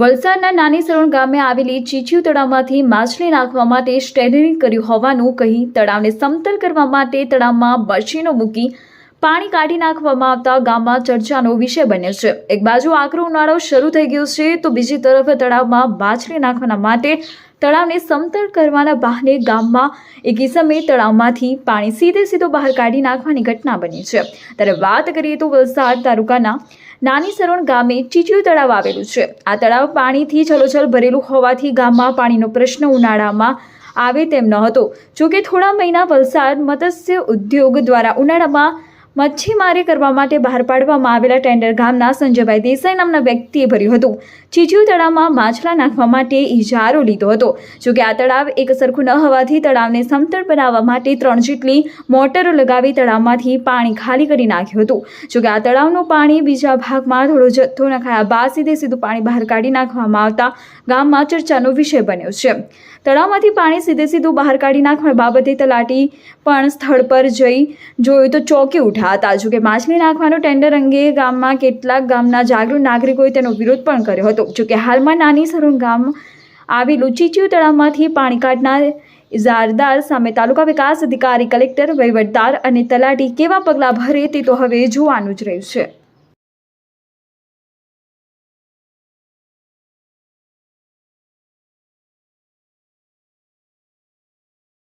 વલસાડના નાની સરોણ ગામે આવેલી ચીચિયું તળાવમાંથી માછલી નાખવા માટે સ્ટેરિંગ કર્યું હોવાનું કહી તળાવને સમતલ કરવા માટે તળાવમાં મશીનો મૂકી પાણી કાઢી નાખવામાં આવતા ગામમાં ચર્ચાનો વિષય બન્યો છે. એક બાજુ આકરો ઉનાળો શરૂ થઈ ગયો છે, તો બીજી તરફ તળાવમાં માછલી નાખવાના માટે તળાવને સમતલ કરવાના બહાને ગામમાં એક ઇસમે તળાવમાંથી પાણી સીધે સીધો બહાર કાઢી નાખવાની ઘટના બની છે. ત્યારે વાત કરીએ તો વલસાડ તાલુકાના નાની સરોણ ગામે ચીચિયું તળાવ આવેલું છે. આ તળાવ પાણીથી છલોછલ ભરેલું હોવાથી ગામમાં પાણીનો પ્રશ્ન ઉનાળામાં આવે તેમ ન હતો. જોકે થોડા મહિના વલસાડ મત્સ્ય ઉદ્યોગ દ્વારા ઉનાળામાં મચ્છીમારી કરવા માટે બહાર પાડવામાં આવેલા ટેન્ડર ગામના સંજયભાઈ દેસાઈ નામના વ્યક્તિએ ભર્યું હતું. ચીચિયું તળાવમાં માછલા નાખવા માટે ઇજારો લીધો હતો. જોકે આ તળાવ એક સરખું ન હોવાથી તળાવને સમતળ બનાવવા માટે ત્રણ જેટલી મોટરો લગાવી તળાવમાંથી પાણી ખાલી કરી નાખ્યું હતું. જોકે આ તળાવનું પાણી બીજા ભાગમાં થોડો જથ્થો નખાયા બાદ સીધે સીધું પાણી બહાર કાઢી નાખવામાં આવતા ગામમાં ચર્ચાનો વિષય બન્યો છે. તળાવમાંથી પાણી સીધે સીધું બહાર કાઢી નાખવા બાબતે તલાટી પણ સ્થળ પર જઈ જોયું તો ચોંકી ઉઠ્યા હતા જોકે માછલી નાખવાનો ટેન્ડર અંગે ગામમાં કેટલાક ગામના જાગૃત નાગરિકોએ તેનો વિરોધ પણ કર્યો હતો. જોકે હાલમાં નાની સરુણ ગામ આવેલું ચીચિયું તળાવમાંથી પાણી કાઢનાર ઇજારદાર સામે તાલુકા વિકાસ અધિકારી કલેક્ટર વહીવટદાર અને તલાટી કેવા પગલાં ભરે તે તો હવે જોવાનું જ રહ્યું છે.